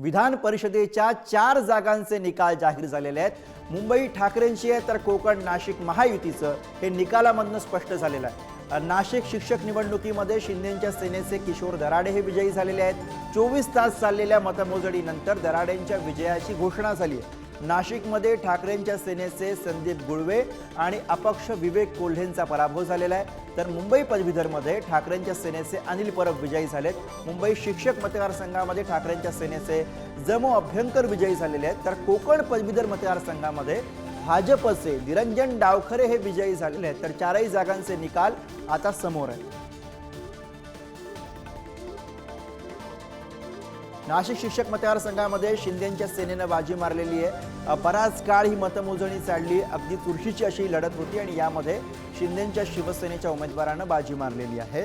विधान परिषदेच्या चार जागांचे निकाल जाहीर झालेले आहेत. मुंबई ठाकरेंची आहे तर कोकण नाशिक महायुतीचं हे निकालामधनं स्पष्ट झालेलं आहे. नाशिक शिक्षक निवडणुकीमध्ये शिंदेच्या सेनेचे किशोर दराडे हे विजयी झालेले आहेत. चोवीस तास चाललेल्या मतमोजणीनंतर दराडेंच्या विजयाची घोषणा झाली आहे. नाशिकमध्ये ठाकरेंच्या सेनेचे संदीप गुळवे आणि अपक्ष विवेक कोल्हेंचा पराभव झालेला आहे. तर मुंबई पदवीधरमध्ये ठाकरेंच्या सेनेचे अनिल परब विजयी झालेत. मुंबई शिक्षक मतदारसंघामध्ये ठाकरेंच्या सेनेचे जमो अभ्यंकर विजयी झालेले आहेत. तर कोकण पदवीधर मतदारसंघामध्ये भाजपचे निरंजन डावखरे हे विजयी झालेले आहेत. तर चारही जागांचे निकाल आता समोर आहेत. नाशिक शिक्षक मतदारसंघामध्ये शिंदेच्या सेनेनं बाजी मारलेली आहे. बराच काळ ही मतमोजणी चालली. अगदी चुरशीची अशी लढत होती आणि यामध्ये शिंदेच्या शिवसेनेच्या उमेदवारानं बाजी मारलेली आहे.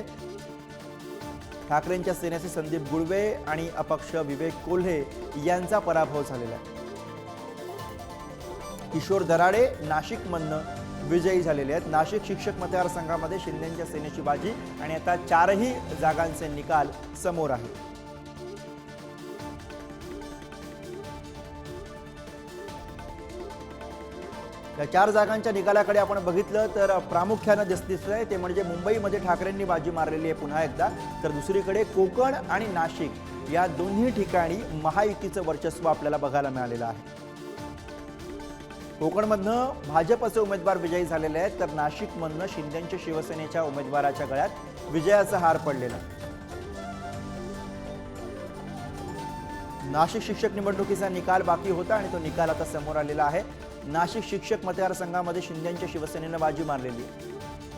ठाकरेंच्या सेनेचे संदीप गुळवे आणि अपक्ष विवेक कोल्हे यांचा पराभव झालेला आहे. किशोर दराडे नाशिकमधनं विजयी झालेले आहेत. नाशिक शिक्षक मतदारसंघामध्ये शिंदेच्या सेनेची बाजी आणि आता चारही जागांचे निकाल समोर आहेत. या चार जागांच्या निकालाकडे आपण बघितलं तर प्रामुख्यानं दिस आहे ते म्हणजे मुंबईमध्ये ठाकरेंनी बाजी मारलेली आहे पुन्हा एकदा. तर दुसरीकडे कोकण आणि नाशिक या दोन्ही ठिकाणी महायुतीचं वर्चस्व आपल्याला बघायला मिळालेलं आहे. कोकणमधनं भाजपचे उमेदवार विजयी झालेले आहेत तर नाशिकमधनं शिंदेंच्या शिवसेनेच्या उमेदवाराच्या गळ्यात विजयाचा हार पडलेला नाशिक शिक्षक निवडणुकीचा निकाल बाकी होता आणि तो निकाल आता समोर आलेला आहे. नाशिक शिक्षक मतदारसंघामध्ये शिंदेच्या शिवसेनेनं बाजी मारलेली. आहे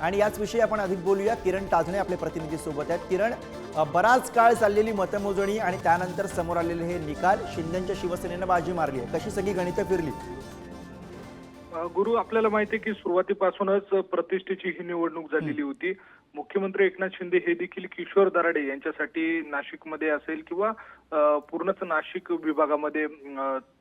आणि याच विषयी आपण अधिक बोलूया. किरण टाचणे आपले प्रतिनिधी सोबत आहेत. किरण बराच काळ चाललेली मतमोजणी आणि त्यानंतर समोर आलेले हे निकाल शिंदेच्या शिवसेनेनं बाजी मारली आहे. कशी सगळी गणितं फिरली? गुरु आपल्याला माहिती आहे की सुरुवातीपासूनच प्रतिष्ठेची ही निवडणूक झालेली होती. मुख्यमंत्री एकनाथ शिंदे हे देखील किशोर दराडे यांच्यासाठी नाशिकमध्ये असेल किंवा पूर्णच नाशिक विभागामध्ये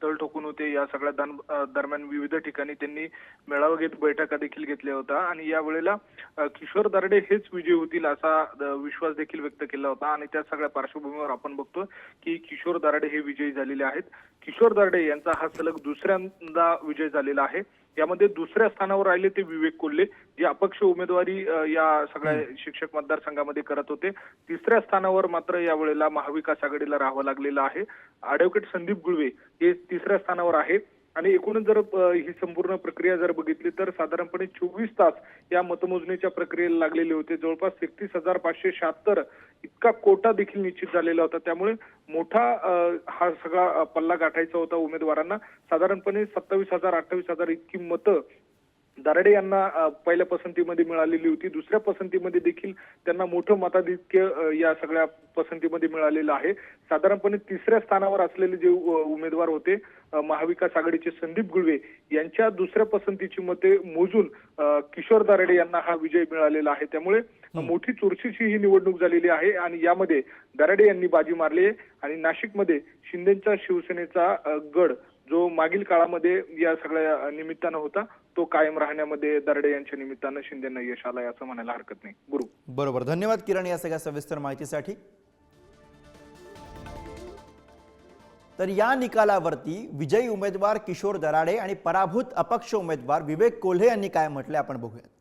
तळ ठोकून होते. या सगळ्या दान- दरम्यान विविध ठिकाणी त्यांनी मेळावा घेत बैठका देखील घेतल्या होत्या. आणि यावेळेला वेळेला किशोर दराडे हेच विजयी होतील असा विश्वास देखील व्यक्त केला होता. आणि त्या सगळ्या पार्श्वभूमीवर आपण बघतो की किशोर दराडे हे विजयी झालेले आहेत. किशोर दराडे यांचा हा सलग दुसऱ्यांदा विजय झालेला आहे. यामध्ये दुसऱ्या स्थानावर राहिले ते विवेक कोल्हे जे अपक्ष उमेदवारी या सगळ्या शिक्षक मतदारसंघामध्ये करत होते. तिसऱ्या स्थानावर मात्र यावेळेला महाविकास आघाडीला राहावं लागलेलं आहे. ॲडव्होकेट संदीप गुळवे हे तिसऱ्या स्थानावर आहे. आणि एकूणच जर ही संपूर्ण प्रक्रिया जर बघितली तर साधारणपणे चोवीस तास या मतमोजणीच्या प्रक्रियेला लागलेले होते. जवळपास एकतीस हजार पाचशे शहात्तर इतका कोटा देखील निश्चित झालेला होता. त्यामुळे मोठा हा सगळा पल्ला गाठायचा होता उमेदवारांना. साधारणपणे सत्तावीस हजार अठ्ठावीस हजार इतकी मतं दराडे यांना पहिल्या पसंतीमध्ये मिळालेली होती. दुसऱ्या पसंतीमध्ये देखील त्यांना मोठं मताधिक्य या सगळ्या पसंतीमध्ये मिळालेलं आहे. साधारणपणे तिसऱ्या स्थानावर असलेले जे उमेदवार होते महाविकास आघाडीचे संदीप गुळवे यांच्या दुसऱ्या पसंतीची मते मोजून किशोर दराडे यांना हा विजय मिळालेला आहे. त्यामुळे मोठी चुरशीची ही निवडणूक झालेली आहे आणि यामध्ये दराडे यांनी बाजी मारली आहे आणि नाशिकमध्ये शिंदेच्या शिवसेनेचा गड जो मागील काळामध्ये या सगळ्या निमित्तानं होता तो कायम राहण्यामध्ये दर्डे यांच्या निमित्तानं शिंदेना यश आलाय असं म्हणायला हरकत नाही. गुरु. बरोबर. धन्यवाद किरण या सगळ्या सविस्तर माहितीसाठी. तर या निकालावरती विजयी उमेदवार किशोर दराडे आणि पराभूत अपक्ष उमेदवार विवेक कोल्हे यांनी काय म्हटले आपण बघूयात.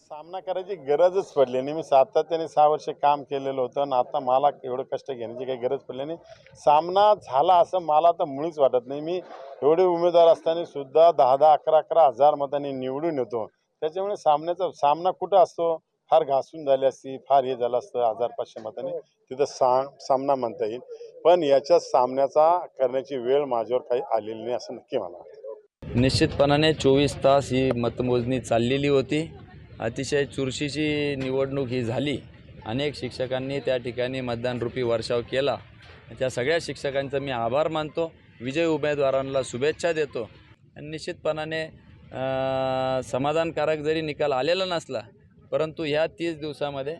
सामना करायची गरजच पडली नाही. मी सातत्याने सहा वर्ष काम केलेलं होतं आणि आता मला एवढं कष्ट घेण्याची काही गरज पडली नाही. सामना झाला असं मला तर मुळीच वाटत नाही. मी एवढे उमेदवार असताना सुद्धा दहा दहा अकरा अकरा हजार मतांनी निवडून येतो. त्याच्यामुळे सामन्याचा सामना कुठं असतो? फार घासून झाली असती फार हे झालं असतं हजार पाचशे मतांनी. तिथं सा सामना म्हणता येईल. पण याच्या सामन्याचा करण्याची वेळ माझ्यावर काही आलेली नाही असं नक्की मला निश्चितपणाने चोवीस तास ही मतमोजणी चाललेली होती. अतिशय चुरशीची निवडणूक ही झाली. अनेक शिक्षकांनी त्या ठिकाणी मतदानरूपी वर्षाव केला. त्या सगळ्या शिक्षकांचा मी आभार मानतो. विजय उमेदवारांना शुभेच्छा देतो. आणि निश्चितपणाने समाधानकारक जरी निकाल आलेला नसला परंतु ह्या तीस दिवसामध्ये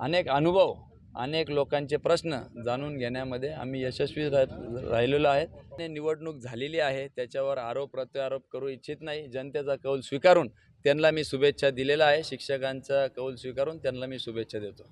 अनेक अनुभव अनेक लोकांचे प्रश्न जाणून घेण्यामध्ये आम्ही यशस्वी राह राहिलेलो आहेत. आणि निवडणूक झालेली आहे त्याच्यावर आरोप प्रत्यारोप करू इच्छित नाही. जनतेचा कौल स्वीकारून त्यांना मी शुभेच्छा दिलेला आहे. शिक्षकांचा कौल स्वीकारून त्यांना मी शुभेच्छा देतो.